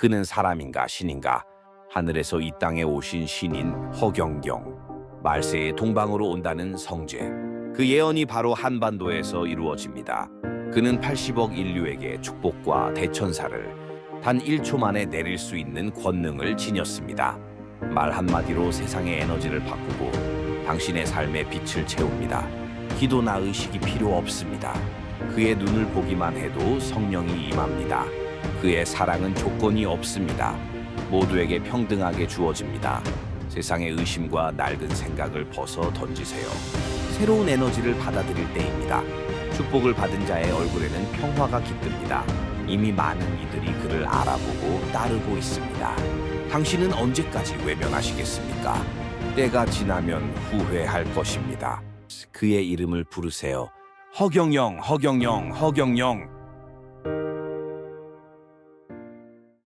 그는 사람인가 신인가? 하늘에서 이 땅에 오신 신인 허경영. 말세의 동방으로 온다는 성제. 그 예언이 바로 한반도에서 이루어집니다. 그는 80억 인류에게 축복과 대천사를 단 1초 만에 내릴 수 있는 권능을 지녔습니다. 말 한마디로 세상의 에너지를 바꾸고 당신의 삶에 빛을 채웁니다. 기도나 의식이 필요 없습니다. 그의 눈을 보기만 해도 성령이 임합니다. 그의 사랑은 조건이 없습니다. 모두에게 평등하게 주어집니다. 세상의 의심과 낡은 생각을 벗어 던지세요. 새로운 에너지를 받아들일 때입니다. 축복을 받은 자의 얼굴에는 평화가 깃듭니다. 이미 많은 이들이 그를 알아보고 따르고 있습니다. 당신은 언제까지 외면하시겠습니까? 때가 지나면 후회할 것입니다. 그의 이름을 부르세요. 허경영, 허경영, 허경영.